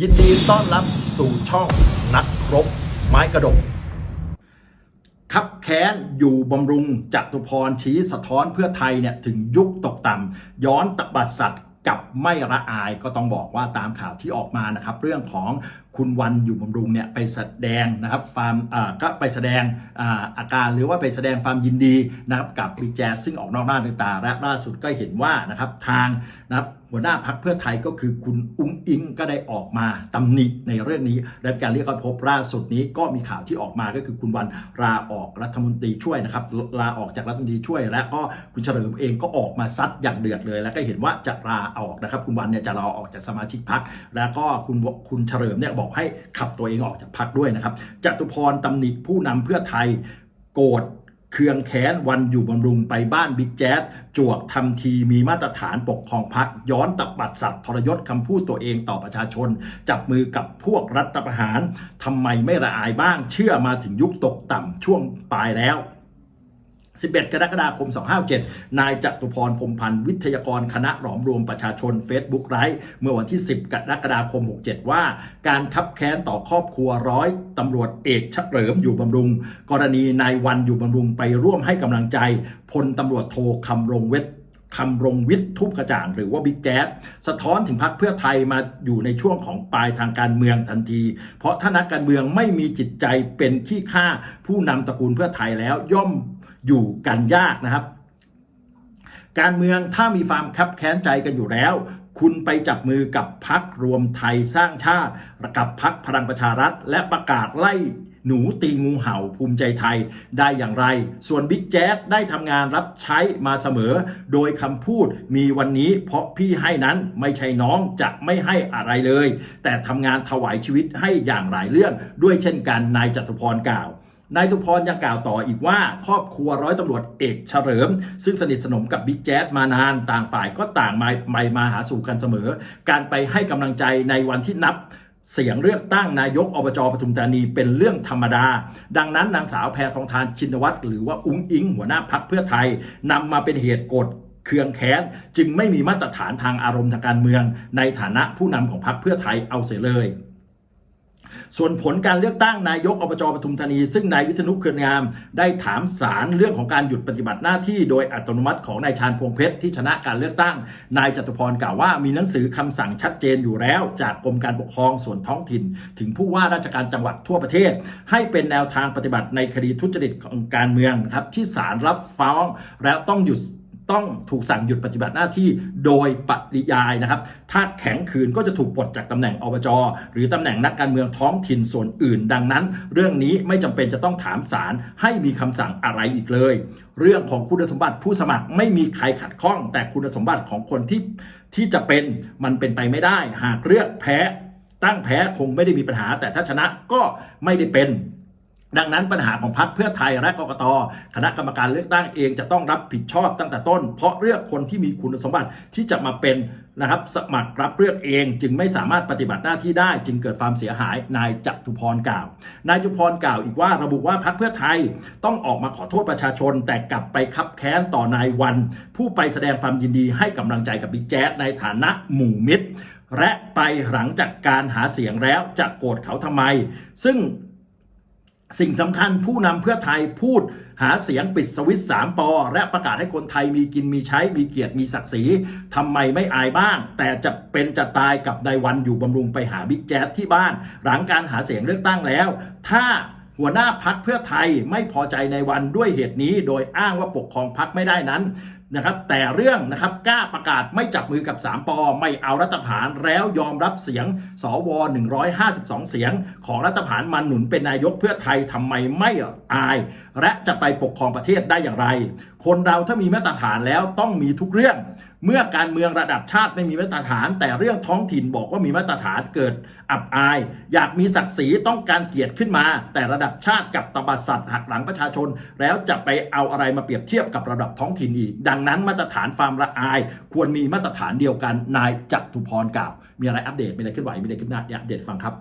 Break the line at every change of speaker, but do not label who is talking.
ยินดีต้อนรับสู่ช่องนักรบไม้กระดกขับแค้นอยู่บำรุงจัตุพรชี้สะท้อนเพื่อไทยเนี่ยถึงยุคตกต่ำย้อนตบัดสัตว์กับไม่ละอายก็ต้องบอกว่าตามข่าวที่ออกมานะครับ เรื่องของคุณวันอยู่บำรุงเนี่ยไปแสดงนะครับฟาร์มก็ไปแสดงอาอาการหรือว่าไปแสดงความยินดีนะครับกับบิ๊กแจซึ่งออกนอกหน้าต่างๆและล่าสุดก็เห็นว่านะครับทางนะครับหัวหน้าพักเพื่อไทยก็คือคุณอุ้งอิงก็ได้ออกมาตำหนิในเรื่องนี้และการเรียกพบล่าสุดนี้ก็มีข่าวที่ออกมาก็คือคุณวันลาออกรัฐมนตรีช่วยนะครับลาออกจากรัฐมนตรีช่วย และก็คุณเฉลิมเองก็ออกมาซัดอย่างเดือดเลย แล้วก็เห็นว่าจะลาออกนะครับ คุณวันเนี่ยจะลาออกจากสมาชิกพักแล้วก็คุณคุณเฉลิมเนี่ยบอกให้ขับตัวเองออกจากพักด้วยนะครับจตุพรตำหนิผู้นำเพื่อไทยโกรธเคืองแค้นวันอยู่บำรุงไปบ้านบิ๊กแจ๊ดจวกทำทีมีมาตรฐานปกครองพักย้อนตับบัดสัตว์ทรยศคำพูดตัวเองต่อประชาชน จับมือกับพวกรัฐประหารทำไมไม่ละอายบ้าง เชื่อมาถึงยุคตกต่ำช่วงปลายแล้ว 11 กรกฎาคม 257 นายจตุพรพรมพันธ์วิทยากรคณะหลอมรวมประชาชน Facebook ไลฟ์เมื่อวันที่ 10 กรกฎาคม 67 ว่า การคับแค้นต่อครอบครัวร้อยตำรวจเอกเฉลิมอยู่บำรุง กรณีนายวันอยู่บำรุงไปร่วมให้กำลังใจพลตำรวจโทคำรงเวทคำรงวิทย์ทุบกระจ่างหรือว่าบิ๊กแจ๊สสะท้อนถึงพรรคเพื่อไทยมาอยู่ในช่วงของปลายทางการเมืองทันที เพราะถ้านักการเมืองไม่มีจิตใจเป็นขี้ข้าผู้นำตระกูลเพื่อไทยแล้วย่อม อยู่กันยากนะครับ การเมืองถ้ามีความคับแค้นใจกันอยู่แล้ว คุณไปจับมือกับพักรวมไทยสร้างชาติกับพักพลังประชารัฐ และประกาศไล่หนูตีงูเห่าภูมิใจไทยได้อย่างไร ส่วนบิ๊กแจ๊ดได้ทำงานรับใช้มาเสมอ โดยคำพูดมีวันนี้เพราะพี่ให้นั้นไม่ใช่น้องจะไม่ให้อะไรเลย แต่ทำงานถวายชีวิตให้อย่างหลายเรื่องด้วยเช่นกันนายจตุพรกล่าว นายตุพรยังกล่าวต่ออีกว่า ครอบครัวร้อยตำรวจเอกเฉลิม ซึ่งสนิทสนมกับบิ๊กแจ๊ดมานานต่างฝ่ายก็ต่างมามามาหาสู่กันเสมอ การไปให้กำลังใจในวันที่นับเสียงเลือกตั้งนายกอบจปทุมธานีเป็นเรื่องธรรมดา ดังนั้นนางสาวแพทองทานชินวัตรหรือว่าอุ้งอิง หัวหน้าพักเพื่อไทยนำมาเป็นเหตุกดเคืองแค้นจึงไม่มีมาตรฐานทางอารมณ์ทางการเมือง ในฐานะผู้นำของพักเพื่อไทยเอาเสียเลย ส่วนผลการเลือกตั้งนายกอบจปทุมธานี ซึ่งนายวิษณุเครืองาม ได้ถามสารเรื่องของการหยุดปฏิบัติหน้าที่โดยอัตโนมัติของนายชาญพวงเพชรที่ชนะการเลือกตั้ง นายจตุพรกล่าวว่ามีหนังสือคำสั่งชัดเจนอยู่แล้ว จากกรมการปกครองส่วนท้องถิ่น ถึงผู้ว่าราชการจังหวัดทั่วประเทศ ให้เป็นแนวทางปฏิบัติในคดีทุจริตของการเมืองครับที่ศาลรับฟ้องแล้วต้องหยุด ต้องถูกสั่งหยุดปฏิบัติหน้าที่โดยปริยายนะครับ ถ้าแข็งขืนก็จะถูกปลดจากตำแหน่งอบจหรือตำแหน่งนักการเมืองท้องถิ่นส่วนอื่น ดังนั้น เรื่องนี้ไม่จำเป็นจะต้องถามศาลให้มีคำสั่งอะไรอีกเลย เรื่องของคุณสมบัติผู้สมัครไม่มีใครขัดข้อง แต่คุณสมบัติของคนที่ที่จะเป็นมันเป็นไปไม่ได้ หากเลือกแพ้ตั้งแพ้คงไม่ได้มีปัญหา แต่ถ้าชนะก็ไม่ได้เป็น ดังนั้นปัญหาของพรรคเพื่อไทยและกกตคณะกรรมการเลือกตั้งเองจะต้องรับผิดชอบตั้งแต่ต้น เพราะเลือกคนที่มีคุณสมบัติที่จะมาเป็นนะครับสมัครรับเลือกเองจึงไม่สามารถปฏิบัติหน้าที่ได้ จึงเกิดความเสียหายนายจตุพรกล่าว นายจุพรกล่าวอีกว่าระบุว่าพรรคเพื่อไทยต้องออกมาขอโทษประชาชน แต่กลับไปคับแค้นต่อนายวัน ผู้ไปแสดงความยินดีให้กำลังใจกับบิ๊กแจ๊ดในฐานะหมู่มิตรและไปหลังจากการหาเสียงแล้วจะโกรธเขาทำไม ซึ่ง สิ่งสำคัญผู้นำเพื่อไทยพูดหาเสียงปิดสวิตสามปอ และประกาศให้คนไทยมีกินมีใช้มีเกียรติมีศักดิ์ศรีทำไมไม่อายบ้าง แต่จะเป็นจะตายกับนายวันอยู่บำรุงไปหาบิ๊กแจ๊สที่บ้าน หลังการหาเสียงเลือกตั้งแล้ว ถ้าหัวหน้าพักเพื่อไทยไม่พอใจในวันด้วยเหตุนี้ โดยอ้างว่าปกครองพักไม่ได้นั้น นะครับแต่เรื่องนะครับกล้าประกาศไม่จับมือกับ 3ปอไม่เอารัฐประหารแล้วยอมรับเสียงสว152 เสียง ของรัฐประหารมาหนุนเป็นนายกเพื่อไทยทำไมไม่อาย และจะไปปกครองประเทศได้อย่างไร คนเราถ้ามีมาตรฐานแล้วต้องมีทุกเรื่อง เมื่อการเมืองระดับชาติไม่มีมาตรฐาน แต่เรื่องท้องถิ่นบอกว่ามีมาตรฐานเกิดอับอาย อยากมีศักดิ์ศรีต้องการเกียรติขึ้นมา แต่ระดับชาติกับตบัดสัตว์หักหลังประชาชน แล้วจะไปเอาอะไรมาเปรียบเทียบกับระดับท้องถิ่นอีก ดังนั้นมาตรฐานความละอาย ควรมีมาตรฐานเดียวกันนายจัตุพรกล่าว มีอะไรอัปเดตมีอะไรขึ้นไหวมีอะไรขึ้นหน้าอัปเดตฟังครับ